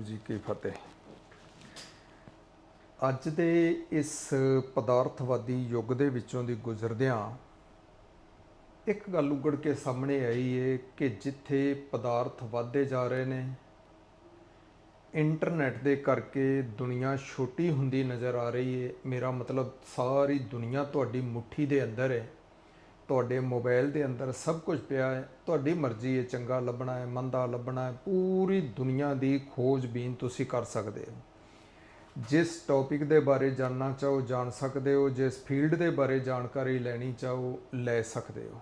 ਵਾਹਿਗੁਰੂ ਜੀ ਕੀ ਫਤਿਹ। ਅੱਜ ਦੇ ਇਸ ਪਦਾਰਥਵਾਦੀ ਯੁੱਗ ਦੇ ਵਿੱਚੋਂ ਦੀ ਗੁਜ਼ਰਦਿਆਂ ਇੱਕ ਗੱਲ ਉਗੜ ਕੇ ਸਾਹਮਣੇ ਆਈ ਏ ਕਿ ਜਿੱਥੇ ਪਦਾਰਥ ਵਧਦੇ ਜਾ ਰਹੇ ਨੇ, ਇੰਟਰਨੈਟ ਦੇ ਕਰਕੇ ਦੁਨੀਆ ਛੋਟੀ ਹੁੰਦੀ ਨਜ਼ਰ ਆ ਰਹੀ ਏ। ਮੇਰਾ ਮਤਲਬ ਸਾਰੀ ਦੁਨੀਆ ਤੁਹਾਡੀ ਮੁੱਠੀ ਦੇ ਅੰਦਰ ਹੈ ਤੁਹਾਡੇ ਮੋਬਾਈਲ ਦੇ ਅੰਦਰ ਸਭ ਕੁਝ ਪਿਆ ਹੈ, ਤੁਹਾਡੀ ਮਰਜ਼ੀ ਹੈ, ਚੰਗਾ ਲੱਭਣਾ ਹੈ, ਮੰਦਾ ਲੱਭਣਾ ਹੈ, ਪੂਰੀ ਦੁਨੀਆ ਦੀ ਖੋਜਬੀਨ ਤੁਸੀਂ ਕਰ ਸਕਦੇ ਹੋ। ਜਿਸ ਟੌਪਿਕ ਦੇ ਬਾਰੇ ਜਾਣਨਾ ਚਾਹੋ, ਜਾਣ ਸਕਦੇ ਹੋ, ਜਿਸ ਫੀਲਡ ਦੇ ਬਾਰੇ ਜਾਣਕਾਰੀ ਲੈਣੀ ਚਾਹੋ, ਲੈ ਸਕਦੇ ਹੋ।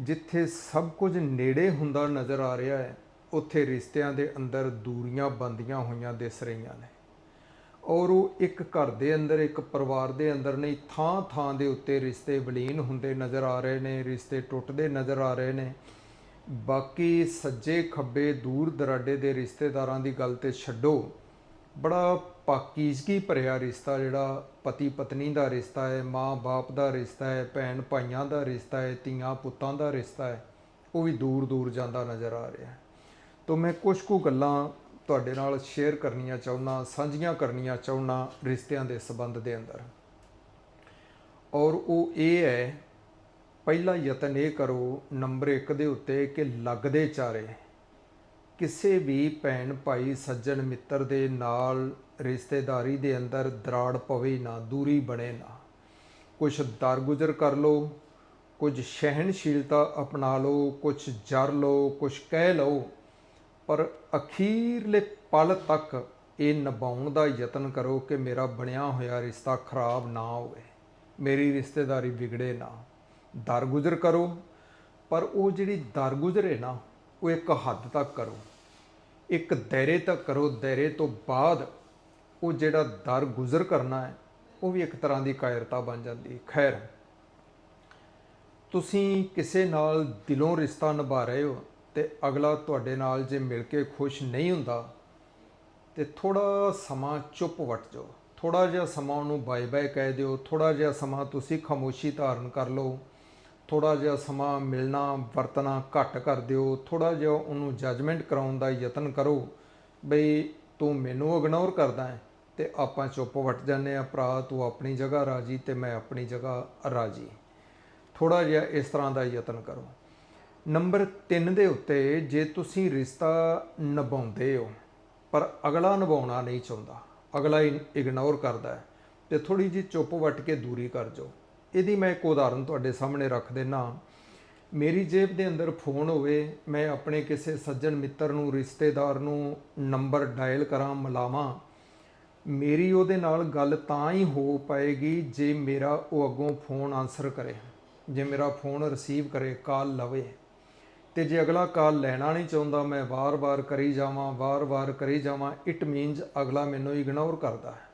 ਜਿੱਥੇ ਸਭ ਕੁਝ ਨੇੜੇ ਹੁੰਦਾ ਨਜ਼ਰ ਆ ਰਿਹਾ ਹੈ, ਉੱਥੇ ਰਿਸ਼ਤਿਆਂ ਦੇ ਅੰਦਰ ਦੂਰੀਆਂ ਬੰਦੀਆਂ ਹੋਈਆਂ ਦਿਸ ਰਹੀਆਂ ਨੇ। ਔਰ ਉਹ ਇੱਕ ਘਰ ਦੇ ਅੰਦਰ, ਇੱਕ ਪਰਿਵਾਰ ਦੇ ਅੰਦਰ ਨਹੀਂ ਥਾਂ ਥਾਂ ਦੇ ਉੱਤੇ ਰਿਸ਼ਤੇ ਵਿਲੀਨ ਹੁੰਦੇ ਨਜ਼ਰ ਆ ਰਹੇ ਨੇ, ਰਿਸ਼ਤੇ ਟੁੱਟਦੇ ਨਜ਼ਰ ਆ ਰਹੇ ਨੇ। ਬਾਕੀ ਸੱਜੇ ਖੱਬੇ ਦੂਰ ਦਰਾਡੇ ਦੇ ਰਿਸ਼ਤੇਦਾਰਾਂ ਦੀ ਗੱਲ ਤੇ ਛੱਡੋ, ਬੜਾ ਪਾਕੀਜ਼ਗੀ ਭਰਿਆ ਰਿਸ਼ਤਾ ਜਿਹੜਾ ਪਤੀ ਪਤਨੀ ਦਾ ਰਿਸ਼ਤਾ ਹੈ ਮਾਂ ਬਾਪ ਦਾ ਰਿਸ਼ਤਾ ਹੈ ਭੈਣ ਭਾਈਆਂ ਦਾ ਰਿਸ਼ਤਾ ਹੈ ਧੀਆਂ ਪੁੱਤਾਂ ਦਾ ਰਿਸ਼ਤਾ ਹੈ, ਉਹ ਵੀ ਦੂਰ ਦੂਰ ਜਾਂਦਾ ਨਜ਼ਰ ਆ ਰਿਹਾ ਹੈ। ਤੋਂ ਮੈਂ ਕੁਝ ਕੁ ਗੱਲਾਂ ਤੁਹਾਡੇ ਨਾਲ ਸ਼ੇਅਰ ਕਰਨੀਆਂ ਚਾਹੁੰਦਾ, ਸਾਂਝੀਆਂ ਕਰਨੀਆਂ ਚਾਹੁੰਦਾ ਰਿਸ਼ਤਿਆਂ ਦੇ ਸੰਬੰਧ ਦੇ ਅੰਦਰ। ਔਰ ਉਹ ਇਹ ਹੈ, ਪਹਿਲਾ ਯਤਨ ਇਹ ਕਰੋ, ਨੰਬਰ 1 ਦੇ ਉੱਤੇ ਕਿ ਲੱਗਦੇ ਚਾਰੇ, ਕਿਸੇ ਵੀ ਭੈਣ, ਭਾਈ, ਸੱਜਣ, ਮਿੱਤਰ ਦੇ ਨਾਲ ਰਿਸ਼ਤੇਦਾਰੀ ਦੇ ਅੰਦਰ ਦਰਾੜ ਪਵੇ ਨਾ, ਦੂਰੀ ਬਣੇ ਨਾ। ਕੁਝ ਦਰਗੁਜ਼ਰ ਕਰ ਲਓ, ਕੁਝ ਸਹਿਣਸ਼ੀਲਤਾ ਅਪਣਾ ਲਓ ਕੁਝ ਜਰ ਲਓ ਕੁਝ ਕਹਿ ਲਓ ਪਰ ਅਖੀਰਲੇ ਪਲ ਤੱਕ ਇਹ ਨਿਭਾਉਣ ਦਾ ਯਤਨ ਕਰੋ ਕਿ ਮੇਰਾ ਬਣਿਆ ਹੋਇਆ ਰਿਸ਼ਤਾ ਖਰਾਬ ਨਾ ਹੋਵੇ, ਮੇਰੀ ਰਿਸ਼ਤੇਦਾਰੀ ਵਿਗੜੇ ਨਾ। ਦਰਗੁਜ਼ਰ ਕਰੋ, ਪਰ ਉਹ ਜਿਹੜੀ ਦਰਗੁਜ਼ਰ ਹੈ ਨਾ, ਉਹ ਇੱਕ ਹੱਦ ਤੱਕ ਕਰੋ। ਇੱਕ ਦਾਇਰੇ ਤੱਕ ਕਰੋ, ਦਾਇਰੇ ਤੋਂ ਬਾਅਦ ਉਹ ਜਿਹੜਾ ਦਰ ਗੁਜ਼ਰ ਕਰਨਾ ਹੈ, ਉਹ ਵੀ ਇੱਕ ਤਰ੍ਹਾਂ ਦੀ ਕਾਇਰਤਾ ਬਣ ਜਾਂਦੀ। ਹੈ ਖੈਰ, ਤੁਸੀਂ ਕਿਸੇ ਨਾਲ ਦਿਲੋਂ ਰਿਸ਼ਤਾ ਨਿਭਾ ਰਹੇ ਹੋ ਤੇ ਅਗਲਾ ਤੁਹਾਡੇ ਨਾਲ ਜੇ ਮਿਲ ਕੇ ਖੁਸ਼ ਨਹੀਂ ਹੁੰਦਾ, ਤੇ ਥੋੜਾ ਸਮਾਂ ਚੁੱਪ ਵਟ ਜਾਓ। ਥੋੜਾ ਜਿਹਾ ਸਮਾਂ ਉਹਨੂੰ ਬਾਏ ਬਾਏ ਕਹਿ ਦਿਓ ਥੋੜਾ ਜਿਹਾ ਸਮਾਂ ਤੁਸੀਂ ਖਾਮੋਸ਼ੀ ਧਾਰਨ ਕਰ ਲਓ ਥੋੜਾ ਜਿਹਾ ਸਮਾਂ ਮਿਲਣਾ, ਵਰਤਣਾ ਘੱਟ ਕਰ ਦਿਓ ਥੋੜਾ ਜਿਹਾ ਉਹਨੂੰ ਜੱਜਮੈਂਟ ਕਰਾਉਣ ਦਾ ਯਤਨ ਕਰੋ, ਬਈ ਤੂੰ ਮੈਨੂੰ ਇਗਨੋਰ ਕਰਦਾ ਹੈ ਤੇ ਆਪਾਂ ਚੁੱਪ ਵਟ ਜਾਂਦੇ ਆ ਭਰਾ ਤੂੰ ਆਪਣੀ ਜਗ੍ਹਾ ਰਾਜੀ ਤੇ ਮੈਂ ਆਪਣੀ ਜਗ੍ਹਾ ਰਾਜੀ। ਥੋੜਾ ਜਿਹਾ ਇਸ ਤਰ੍ਹਾਂ ਦਾ ਯਤਨ ਕਰੋ। ਨੰਬਰ 3 ਦੇ ਉੱਤੇ ਜੇ ਤੁਸੀਂ ਰਿਸ਼ਤਾ ਨਿਭਾਉਂਦੇ ਹੋ, ਪਰ ਅਗਲਾ ਨਿਭਾਉਣਾ ਨਹੀਂ ਚਾਹੁੰਦਾ, ਅਗਲਾ ਇਗਨੋਰ ਕਰਦਾ ਹੈ ਤੇ ਥੋੜੀ ਜਿਹੀ ਚੁੱਪ ਵੱਟ ਕੇ ਦੂਰੀ ਕਰ ਜਾਓ। ਇਹਦੀ ਮੈਂ ਇੱਕ ਉਦਾਹਰਨ ਤੁਹਾਡੇ ਸਾਹਮਣੇ ਰੱਖ ਦੇਣਾ ਮੇਰੀ ਜੇਬ ਦੇ ਅੰਦਰ ਫੋਨ ਹੋਵੇ, ਮੈਂ ਆਪਣੇ ਕਿਸੇ ਸੱਜਣ ਮਿੱਤਰ ਨੂੰ, ਰਿਸ਼ਤੇਦਾਰ ਨੂੰ ਨੰਬਰ ਡਾਇਲ ਕਰਾਂ, ਮਿਲਾਵਾਂ, ਮੇਰੀ ਉਹਦੇ ਨਾਲ ਗੱਲ ਤਾਂ ਹੀ ਹੋ ਪਾਏਗੀ ਜੇ ਮੇਰਾ ਉਹ ਅੱਗੋਂ ਫੋਨ ਆਨਸਰ ਕਰੇ, ਜੇ ਮੇਰਾ ਫੋਨ ਰਿਸੀਵ ਕਰੇ, ਕਾਲ ਲਵੇ। ਤੇ ਜੇ ਅਗਲਾ ਕਾਲ ਲੈਣਾ ਨਹੀਂ ਚਾਹੁੰਦਾ, ਮੈਂ ਵਾਰ-ਵਾਰ ਕਰੀ ਜਾਵਾਂ, ਵਾਰ-ਵਾਰ ਕਰੀ ਜਾਵਾਂ ਇਟ ਮੀਨਸ ਅਗਲਾ ਮੈਨੂੰ ਇਗਨੋਰ ਕਰਦਾ ਹੈ।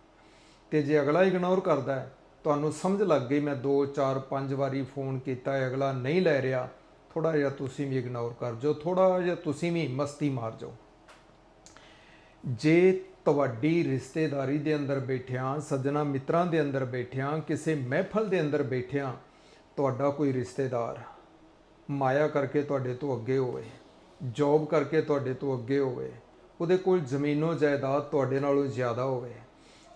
ਤੇ ਜੇ ਅਗਲਾ ਇਗਨੋਰ ਕਰਦਾ ਹੈ, ਤੁਹਾਨੂੰ ਸਮਝ ਲੱਗ ਗਈ, ਮੈਂ 2 4 5 ਵਾਰੀ ਫੋਨ ਕੀਤਾ ਹੈ, ਅਗਲਾ ਨਹੀਂ ਲੈ ਰਿਹਾ ਥੋੜਾ ਜਿਹਾ ਤੁਸੀਂ ਵੀ ਇਗਨੋਰ ਕਰ ਜੋ ਥੋੜਾ ਜਿਹਾ ਤੁਸੀਂ ਵੀ ਮਸਤੀ ਮਾਰ ਜਾਓ। ਜੇ ਤੁਹਾਡੀ ਰਿਸ਼ਤੇਦਾਰੀ ਦੇ ਅੰਦਰ ਬੈਠਿਆਂ, ਸੱਜਣਾ ਮਿੱਤਰਾਂ ਦੇ ਅੰਦਰ ਬੈਠਿਆਂ, ਕਿਸੇ ਮਹਿਫਲ ਦੇ ਅੰਦਰ ਬੈਠਿਆਂ, ਤੁਹਾਡਾ ਕੋਈ ਰਿਸ਼ਤੇਦਾਰ ਮਾਇਆ ਕਰਕੇ ਤੁਹਾਡੇ ਤੋਂ ਅੱਗੇ ਹੋਵੇ ਜੌਬ ਕਰਕੇ ਤੁਹਾਡੇ ਤੋਂ ਅੱਗੇ ਹੋਵੇ, ਉਹਦੇ ਕੋਲ ਜ਼ਮੀਨੋ ਜਾਇਦਾਦ ਤੁਹਾਡੇ ਨਾਲੋਂ ਜ਼ਿਆਦਾ ਹੋਵੇ।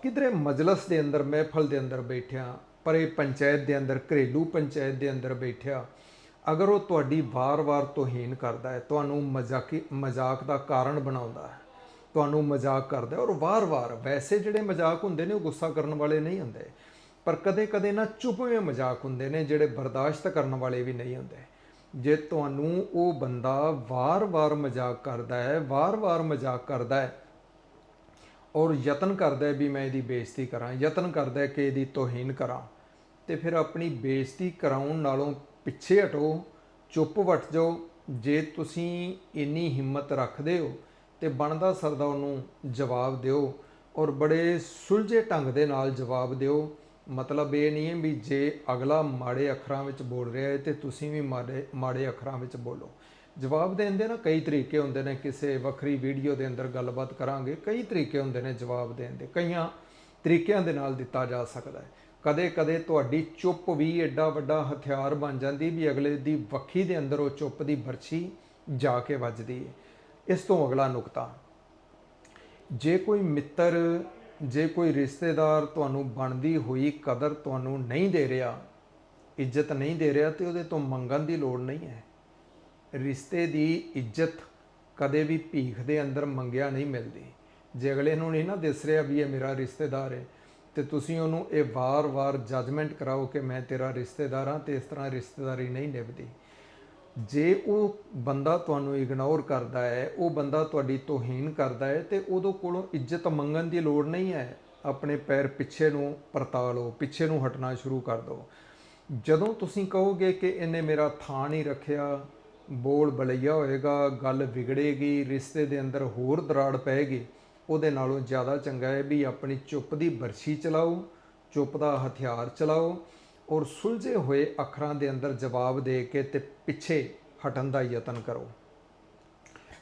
ਕਿਧਰੇ ਮਜਲਸ ਦੇ ਅੰਦਰ, ਮਹਿਫਲ ਦੇ ਅੰਦਰ ਬੈਠਿਆ, ਪਰੇ ਪੰਚਾਇਤ ਦੇ ਅੰਦਰ, ਘਰੇਲੂ ਪੰਚਾਇਤ ਦੇ ਅੰਦਰ ਬੈਠਿਆ, ਅਗਰ ਉਹ ਤੁਹਾਡੀ ਵਾਰ-ਵਾਰ ਤੋਹੀਨ ਕਰਦਾ ਹੈ, ਤੁਹਾਨੂੰ ਮਜ਼ਾਕੀ, ਮਜ਼ਾਕ ਦਾ ਕਾਰਨ ਬਣਾਉਂਦਾ ਹੈ, ਤੁਹਾਨੂੰ ਮਜ਼ਾਕ ਕਰਦਾ ਔਰ ਵਾਰ-ਵਾਰ ਵੈਸੇ ਜਿਹੜੇ ਮਜ਼ਾਕ ਹੁੰਦੇ ਨੇ, ਉਹ ਗੁੱਸਾ ਕਰਨ ਵਾਲੇ ਨਹੀਂ ਹੁੰਦੇ, ਪਰ ਕਦੇ-ਕਦੇ ਨਾ ਚੁੱਪਵੇਂ ਮਜ਼ਾਕ ਹੁੰਦੇ ਨੇ, ਜਿਹੜੇ ਬਰਦਾਸ਼ਤ ਕਰਨ ਵਾਲੇ ਵੀ ਨਹੀਂ ਹੁੰਦੇ। ਜੇ ਤੁਹਾਨੂੰ ਉਹ ਬੰਦਾ ਵਾਰ-ਵਾਰ ਮਜ਼ਾਕ ਕਰਦਾ ਹੈ, ਵਾਰ-ਵਾਰ ਮਜ਼ਾਕ ਕਰਦਾ ਹੈ ਔਰ ਯਤਨ ਕਰਦਾ ਹੈ ਵੀ ਮੈਂ ਇਹਦੀ ਬੇਇੱਜ਼ਤੀ ਕਰਾਂ, ਯਤਨ ਕਰਦਾ ਹੈ ਕਿ ਇਹਦੀ ਤੋਹੀਨ ਕਰਾਂ, ਤੇ ਫਿਰ ਆਪਣੀ ਬੇਇੱਜ਼ਤੀ ਕਰਾਉਣ ਨਾਲੋਂ ਪਿੱਛੇ ਹਟੋ, ਚੁੱਪ ਵਟ ਜਾਓ, ਜੇ ਤੁਸੀਂ ਇੰਨੀ ਹਿੰਮਤ ਰੱਖਦੇ ਹੋ ਤੇ ਬਣਦਾ ਸਰਦਾ ਉਹਨੂੰ ਜਵਾਬ ਦਿਓ ਔਰ ਬੜੇ ਸੁਲਝੇ ਢੰਗ ਦੇ ਨਾਲ ਜਵਾਬ ਦਿਓ ਮਤਲਬ ਇਹ ਨਹੀਂ ਹੈ ਵੀ ਜੇ ਅਗਲਾ ਮਾੜੇ ਅੱਖਰਾਂ ਵਿੱਚ ਬੋਲ ਰਿਹਾ ਹੈ ਤੇ ਤੁਸੀਂ ਵੀ ਮਾੜੇ ਮਾੜੇ ਅੱਖਰਾਂ ਵਿੱਚ ਬੋਲੋ। ਜਵਾਬ ਦੇਣ ਦੇ ਨਾ ਕਈ ਤਰੀਕੇ ਹੁੰਦੇ ਨੇ, ਕਿਸੇ ਵੱਖਰੀ ਵੀਡੀਓ ਦੇ ਅੰਦਰ ਗੱਲਬਾਤ ਕਰਾਂਗੇ, ਕਈ ਤਰੀਕੇ ਹੁੰਦੇ ਨੇ ਜਵਾਬ ਦੇਣ ਦੇ। ਕਈਆਂ ਤਰੀਕਿਆਂ ਦੇ ਨਾਲ ਦਿੱਤਾ ਜਾ ਸਕਦਾ ਹੈ। ਕਦੇ-ਕਦੇ ਤੁਹਾਡੀ ਚੁੱਪ ਵੀ ਐਡਾ ਵੱਡਾ ਹਥਿਆਰ ਬਣ ਜਾਂਦੀ ਵੀ ਅਗਲੇ ਦੀ ਵੱਖੀ ਦੇ ਅੰਦਰ ਉਹ ਚੁੱਪ ਦੀ ਬਰਛੀ ਜਾ ਕੇ ਵੱਜਦੀ ਹੈ। ਇਸ ਤੋਂ ਅਗਲਾ ਨੁਕਤਾ, ਜੇ ਕੋਈ ਮਿੱਤਰ ਜੇ ਕੋਈ ਰਿਸ਼ਤੇਦਾਰ ਤੁਹਾਨੂੰ ਬਣਦੀ ਹੋਈ ਕਦਰ ਤੁਹਾਨੂੰ ਨਹੀਂ ਦੇ ਰਿਹਾ, ਇੱਜ਼ਤ ਨਹੀਂ ਦੇ ਰਿਹਾ, ਤੇ ਉਹਦੇ ਤੋਂ ਮੰਗਣ ਦੀ ਲੋੜ ਨਹੀਂ ਹੈ। ਰਿਸ਼ਤੇ ਦੀ ਇੱਜ਼ਤ ਕਦੇ ਵੀ ਭੀਖ ਦੇ ਅੰਦਰ ਮੰਗਿਆ ਨਹੀਂ ਮਿਲਦੀ। ਜੇ ਅਗਲੇ ਨੂੰ ਨਹੀਂ ਨਾ ਦਿਸ ਰਿਹਾ ਵੀ ਇਹ ਮੇਰਾ ਰਿਸ਼ਤੇਦਾਰ ਹੈ, ਤੇ ਤੁਸੀਂ ਉਹਨੂੰ ਇਹ ਵਾਰ-ਵਾਰ ਜੱਜਮੈਂਟ ਕਰਾਓ ਕਿ ਮੈਂ ਤੇਰਾ ਰਿਸ਼ਤੇਦਾਰ ਹਾਂ, ਤੇ ਇਸ ਤਰ੍ਹਾਂ ਰਿਸ਼ਤੇਦਾਰੀ ਨਹੀਂ ਨਿਭਦੀ। ਜੇ ਉਹ ਬੰਦਾ ਤੁਹਾਨੂੰ ਇਗਨੋਰ ਕਰਦਾ ਹੈ, ਉਹ ਬੰਦਾ ਤੁਹਾਡੀ ਤੋਹੀਨ ਕਰਦਾ ਹੈ, ਤੇ ਉਦੋਂ ਕੋਲੋਂ ਇੱਜ਼ਤ ਮੰਗਣ ਦੀ ਲੋੜ ਨਹੀਂ ਹੈ। ਆਪਣੇ ਪੈਰ ਪਿੱਛੇ ਨੂੰ ਪਰਤਾ ਲਓ, ਪਿੱਛੇ ਨੂੰ ਹਟਣਾ ਸ਼ੁਰੂ ਕਰ ਦਿਓ। ਜਦੋਂ ਤੁਸੀਂ ਕਹੋਗੇ ਕਿ ਇਹਨੇ ਮੇਰਾ ਥਾਂ ਨਹੀਂ ਰੱਖਿਆ, ਬੋਲ ਬਲਈਆ ਹੋਏਗਾ, ਗੱਲ ਵਿਗੜੇਗੀ, ਰਿਸ਼ਤੇ ਦੇ ਅੰਦਰ ਹੋਰ ਦਰਾੜ ਪਏਗੀ ਉਹਦੇ ਨਾਲੋਂ ਜ਼ਿਆਦਾ ਚੰਗਾ ਹੈ ਵੀ ਆਪਣੀ ਚੁੱਪ ਦੀ ਬਰਸ਼ੀ ਚਲਾਓ, ਚੁੱਪ ਦਾ ਹਥਿਆਰ ਚਲਾਓ। ਔਰ ਸੁਲਝੇ ਹੋਏ ਅੱਖਰਾਂ ਦੇ ਅੰਦਰ ਜਵਾਬ ਦੇ ਕੇ ਤੇ ਪਿੱਛੇ ਹਟਣ ਦਾ ਯਤਨ ਕਰੋ।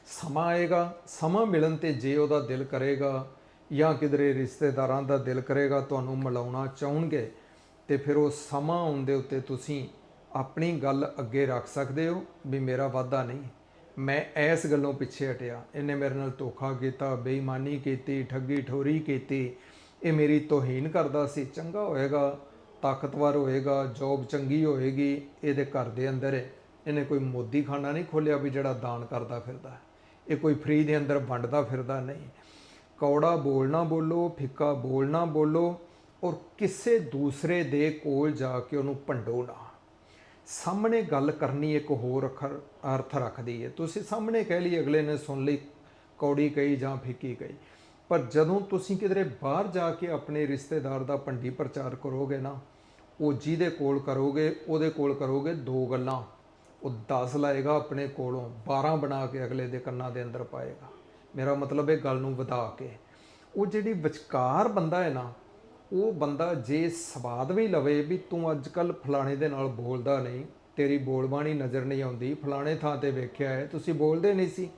ਸਮਾਂ ਆਏਗਾ, ਸਮਾਂ ਮਿਲਣ ਤੇ ਜੇ ਉਹਦਾ ਦਿਲ ਕਰੇਗਾ ਜਾਂ ਕਿਧਰੇ ਰਿਸ਼ਤੇਦਾਰਾਂ ਦਾ ਦਿਲ ਕਰੇਗਾ, ਤੁਹਾਨੂੰ ਮਿਲਾਉਣਾ ਚਾਹਣਗੇ, ਤੇ ਫਿਰ ਉਹ ਸਮਾਂ ਆਉਣ ਦੇ ਉੱਤੇ ਤੁਸੀਂ ਆਪਣੀ ਗੱਲ ਅੱਗੇ ਰੱਖ ਸਕਦੇ ਹੋ ਵੀ ਮੇਰਾ ਵਾਅਦਾ ਨਹੀਂ। ਮੈਂ ਇਸ ਗੱਲੋਂ ਪਿੱਛੇ ਹਟਿਆ। ਇਹਨੇ ਮੇਰੇ ਨਾਲ ਧੋਖਾ ਕੀਤਾ, ਬੇਈਮਾਨੀ ਕੀਤੀ ਠੱਗੀ ਠੋਰੀ ਕੀਤੀ। ਇਹ ਮੇਰੀ ਤੋਹੀਨ ਕਰਦਾ ਸੀ। ਚੰਗਾ ਹੋਏਗਾ ਤਾਕਤਵਰ ਹੋਏਗਾ ਜੋਬ ਚੰਗੀ ਹੋਏਗੀ, ਇਹਦੇ ਘਰ ਦੇ ਅੰਦਰ ਇਹਨੇ ਕੋਈ ਮੋਦੀ ਖਾਨਾ ਨਹੀਂ ਖੋਲਿਆ ਵੀ ਜਿਹੜਾ ਦਾਨ ਕਰਦਾ ਫਿਰਦਾ। ਇਹ ਕੋਈ ਫ੍ਰੀ ਦੇ ਅੰਦਰ ਵੰਡਦਾ ਫਿਰਦਾ ਨਹੀਂ। ਕੌੜਾ ਬੋਲਣਾ ਬੋਲੋ, ਫਿੱਕਾ ਬੋਲਣਾ ਬੋਲੋ, ਔਰ ਕਿਸੇ ਦੂਸਰੇ ਦੇ ਕੋਲ ਜਾ ਕੇ ਉਹਨੂੰ ਭੰਡੋ ਨਾ। ਸਾਹਮਣੇ ਗੱਲ ਕਰਨੀ ਇੱਕ ਹੋਰ ਅੱਖਰ ਅਰਥ ਰੱਖਦੀ ਹੈ ਤੁਸੀਂ ਸਾਹਮਣੇ ਕਹਿ ਲਈ ਅਗਲੇ ਨੇ ਸੁਣ ਲਈ, ਕੌੜੀ ਕਹੀ ਜਾਂ ਫਿੱਕੀ ਕਹੀ। ਪਰ ਜਦੋਂ ਤੁਸੀਂ ਕਿਧਰੇ ਬਾਹਰ ਜਾ ਕੇ ਆਪਣੇ ਰਿਸ਼ਤੇਦਾਰ ਦਾ ਭੰਡੀ ਪ੍ਰਚਾਰ ਕਰੋਗੇ ਨਾ, ਉਹ ਜਿਹਦੇ ਕੋਲ ਕਰੋਗੇ, ਉਹਦੇ ਕੋਲ ਕਰੋਗੇ ਦੋ ਗੱਲਾਂ। ਉਹ 10 ਲਾਏਗਾ ਆਪਣੇ ਕੋਲੋਂ 12 ਬਣਾ ਕੇ ਅਗਲੇ ਦੇ ਕੰਨਾਂ ਦੇ ਅੰਦਰ ਪਾਏਗਾ। ਮੇਰਾ ਮਤਲਬ ਇਹ ਗੱਲ ਨੂੰ ਵਧਾ ਕੇ। ਉਹ ਜਿਹੜੀ ਵਿਚਕਾਰ ਬੰਦਾ ਹੈ ਨਾ, ਉਹ ਬੰਦਾ ਜੇ ਸਵਾਦ ਵੀ ਲਵੇ ਵੀ ਤੂੰ ਅੱਜ ਕੱਲ ਫਲਾਣੇ ਦੇ ਨਾਲ ਬੋਲਦਾ ਨਹੀਂ, ਤੇਰੀ ਬੋਲਬਾਣੀ ਨਜ਼ਰ ਨਹੀਂ ਆਉਂਦੀ, ਫਲਾਣੇ ਥਾਂ ਤੇ ਵੇਖਿਆ ਹੈ, ਤੁਸੀਂ ਬੋਲਦੇ ਨਹੀਂ ਸੀ,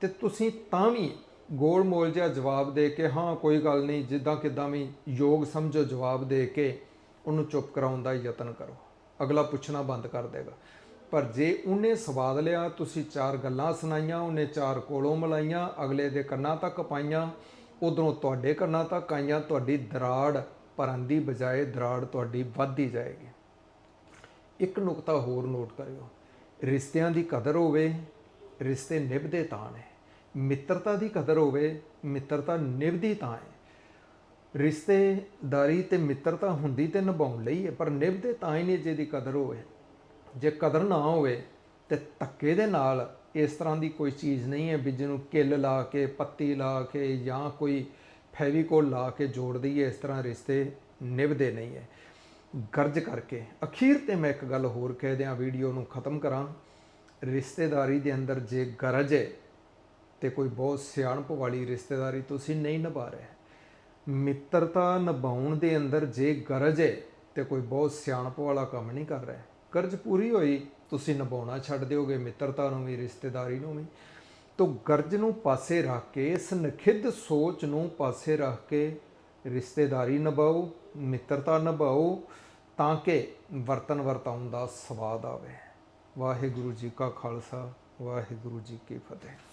ਤੇ ਤੁਸੀਂ ਤਾਂ ਵੀ ਗੋਲ ਮੋਲ ਜਿਹਾ ਜਵਾਬ ਦੇ ਕੇ, ਹਾਂ, ਕੋਈ ਗੱਲ ਨਹੀਂ, ਜਿੱਦਾਂ ਕਿਦਾਂ ਵੀ ਯੋਗ ਸਮਝੋ ਜਵਾਬ ਦੇ ਕੇ ਉਹਨੂੰ ਚੁੱਪ ਕਰਾਉਣ ਦਾ ਯਤਨ ਕਰੋ। ਅਗਲਾ ਪੁੱਛਣਾ ਬੰਦ ਕਰ ਦੇਗਾ। ਪਰ ਜੇ ਉਹਨੇ ਸਵਾਦ ਲਿਆ, ਤੁਸੀਂ ਚਾਰ ਗੱਲਾਂ ਸੁਣਾਈਆਂ, ਉਹਨੇ ਚਾਰ ਕੋਲੋਂ ਮਲਾਈਆਂ, ਅਗਲੇ ਦੇ ਕੰਨਾਂ ਤੱਕ ਪਾਈਆਂ, ਉਧਰੋਂ ਤੁਹਾਡੇ ਕੰਨਾਂ ਤੱਕ ਆਈਆਂ, ਤੁਹਾਡੀ ਦਰਾੜ ਭਰਨ ਦੀ ਬਜਾਏ ਦਰਾੜ ਤੁਹਾਡੀ ਵੱਧਦੀ ਜਾਏਗੀ। ਇੱਕ ਨੁਕਤਾ ਹੋਰ ਨੋਟ ਕਰਿਓ। ਰਿਸ਼ਤਿਆਂ ਦੀ ਕਦਰ ਹੋਵੇ, ਰਿਸ਼ਤੇ ਨਿਭਦੇ ਤਾਂ ਨੇ। ਮਿੱਤਰਤਾ ਦੀ ਕਦਰ ਹੋਵੇ, ਮਿੱਤਰਤਾ ਨਿਭਦੀ ਤਾਂ ਹੈ। ਰਿਸ਼ਤੇਦਾਰੀ ਤੇ ਮਿੱਤਰਤਾ ਹੁੰਦੀ ਤੇ ਨਿਭਾਉਣ ਲਈ ਹੈ, ਪਰ ਨਿਭਦੇ ਤਾਂ ਹੀ ਨਹੀਂ ਜਿਹਦੀ ਕਦਰ ਹੋਵੇ। ਜੇ ਕਦਰ ਨਾ ਹੋਵੇ ਤੇ ਧੱਕੇ ਦੇ ਨਾਲ ਇਸ ਤਰ੍ਹਾਂ ਦੀ ਕੋਈ ਚੀਜ਼ ਨਹੀਂ ਹੈ ਵੀ ਜਿਹਨੂੰ ਕਿੱਲ ਲਾ ਕੇ, ਪੱਤੀ ਲਾ ਕੇ ਜਾਂ ਕੋਈ ਫੈਵੀਕੋਲ ਲਾ ਕੇ ਜੋੜ ਦਈਏ, ਇਸ ਤਰ੍ਹਾਂ ਰਿਸ਼ਤੇ ਨਿਭਦੇ ਨਹੀਂ ਹੈ। ਗਰਜ ਕਰਕੇ, ਅਖੀਰ ਤੇ ਮੈਂ ਇੱਕ ਗੱਲ ਹੋਰ ਕਹਿ ਦਿਆਂ, ਵੀਡੀਓ ਨੂੰ ਖਤਮ ਕਰਾਂ। ਰਿਸ਼ਤੇਦਾਰੀ ਦੇ ਅੰਦਰ ਜੇ ਗਰਜ ਹੈ ਤੇ ਕੋਈ ਬਹੁਤ ਸਿਆਣਪ ਵਾਲੀ ਰਿਸ਼ਤੇਦਾਰੀ ਤੁਸੀਂ ਨਹੀਂ ਨਿਭਾ ਰਹੇ। ਮਿੱਤਰਤਾ ਨਿਭਾਉਣ ਦੇ ਅੰਦਰ ਜੇ ਗਰਜ ਹੈ ਤੇ ਕੋਈ ਬਹੁਤ ਸਿਆਣਪ ਵਾਲਾ ਕੰਮ ਨਹੀਂ ਕਰ ਰਿਹਾ। ਕਰਜ਼ ਪੂਰੀ ਹੋਈ, ਤੁਸੀਂ ਨਿਭਾਉਣਾ ਛੱਡ ਦਿਓਗੇ, ਮਿੱਤਰਤਾ ਨੂੰ ਵੀ, ਰਿਸ਼ਤੇਦਾਰੀ ਨੂੰ ਵੀ। ਤੋ ਗਰਜ ਨੂੰ ਪਾਸੇ ਰੱਖ ਕੇ ਇਸ ਨਖਿੱਧ ਸੋਚ ਨੂੰ ਪਾਸੇ ਰੱਖ ਕੇ ਰਿਸ਼ਤੇਦਾਰੀ ਨਿਭਾਓ, ਮਿੱਤਰਤਾ ਨਿਭਾਓ, ਤਾਂ ਕਿ ਵਰਤਨ ਵਰਤਾਉਣ ਦਾ ਸਵਾਦ ਆਵੇ। ਵਾਹਿਗੁਰੂ ਜੀ ਕਾ ਖਾਲਸਾ, ਵਾਹਿਗੁਰੂ ਜੀ ਕੀ ਫਤਿਹ।